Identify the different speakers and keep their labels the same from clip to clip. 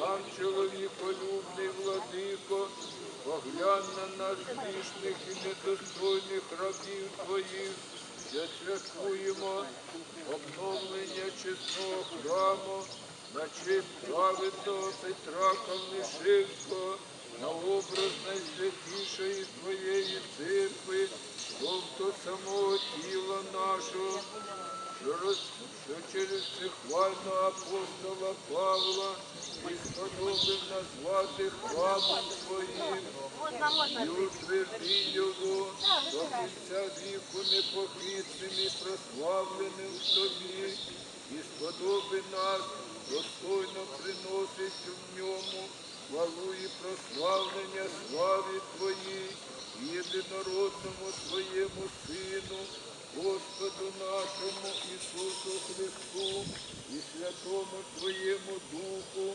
Speaker 1: Сам чоловіколюбний владико, поглянь на нас грішних і недостойних рабів твоїх, що святкуємо обновлення чесного храму, на честь праведного Петра Кавнишевського, на образ найсвятішої твоєї церкви, тобто самого тіла нашого, що, через всехвального апостола Павла назвати храмом своїм, і утверди його до кінця віку непохитним і прославленим в тобі, і сподоби нас достойно приносить в ньому хвалу і прославлення єдинородному Твоєму Сину, Господу нашому Ісусу Христу і святому Твоєму Духу,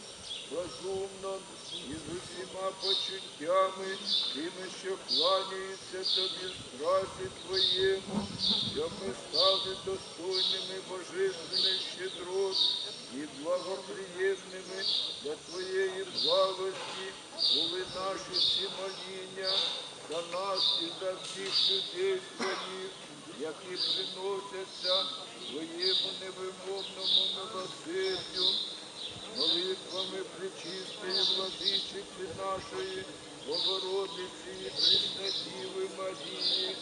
Speaker 1: розумно і з усіма почуттями, тими, що кланяються тобі страсі Твоєму, щоб ми стали достойними божественних щедрот і благоприємними для Твоєї благості, були наші всі моління за нас і за всіх людей Твоїх, які приносяться Твоєму невимовному милосердю, молитвами причистої владичиці нашої, Богородиці і Преснодіви Марії,